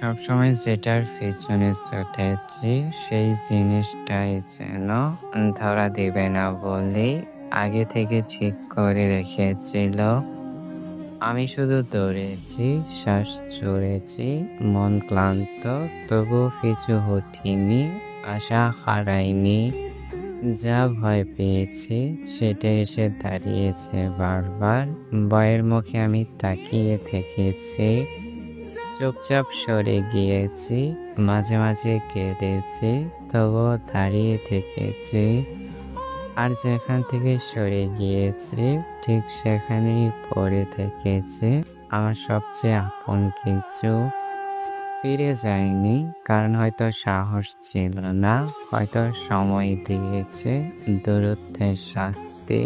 সবসময় যেটার পেছনে ছুটেছি, সেই জিনিসটাই যেন ধরা দেবে না বলে আগে থেকে ঠিক করে রেখেছিল। আমি শুধু দৌড়েছি, শ্বাস চড়েছি মন ক্লান্ত, তবুও কিছু হটিনি, আশা হারাইনি। যা ভয় পেয়েছি সেটা এসে দাঁড়িয়েছে বারবার। ভয়ের মুখে আমি তাকিয়ে থেকেছি। চুপচাপ সরে গিয়েছি, মাঝে মাঝে কেঁদেছি, তবুও দাঁড়িয়ে থেকেছি। আর যেখান থেকে সরে গিয়েছি, ঠিক সেখানেই পড়ে থেকেছি। আমার সবচেয়ে আপন কিছু ফিরে যায়নি, কারণ হয়তো সাহস ছিল না। হয়তো সময় দিয়েছে দূরত্বের শাস্তি।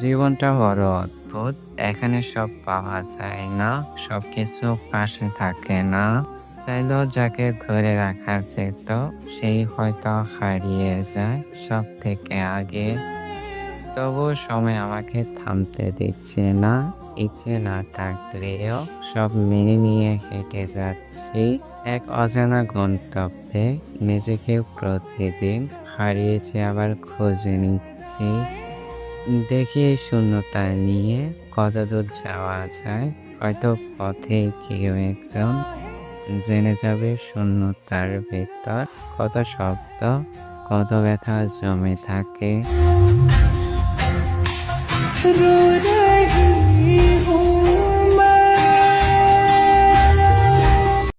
জীবনটা বড় অদ্ভুত, এখানে সব পাওয়া যায় না সব কিছু পাশে থাকে না। চাইলেও যাকে ধরে রাখা যেত, সেই হয়তো হারিয়ে যায় সব থেকে আগে। তবু সময় আমাকে থামতে দিচ্ছে না, ইচ্ছে না থাকলেও সব মেনে নিয়ে হেঁটে যাচ্ছি। এক অজানা গন্তব্যে নিজেকে প্রতিদিন হারিয়েছি, আবার খুঁজে নিচ্ছি। দেখি এই শূন্যতা নিয়ে কত দূর যাওয়া যায়, হয়তো পথে কেউ একজন জেনে যাবে শূন্যতার ভেতর কত শব্দ, কত ব্যথা জমে থাকে। রোদ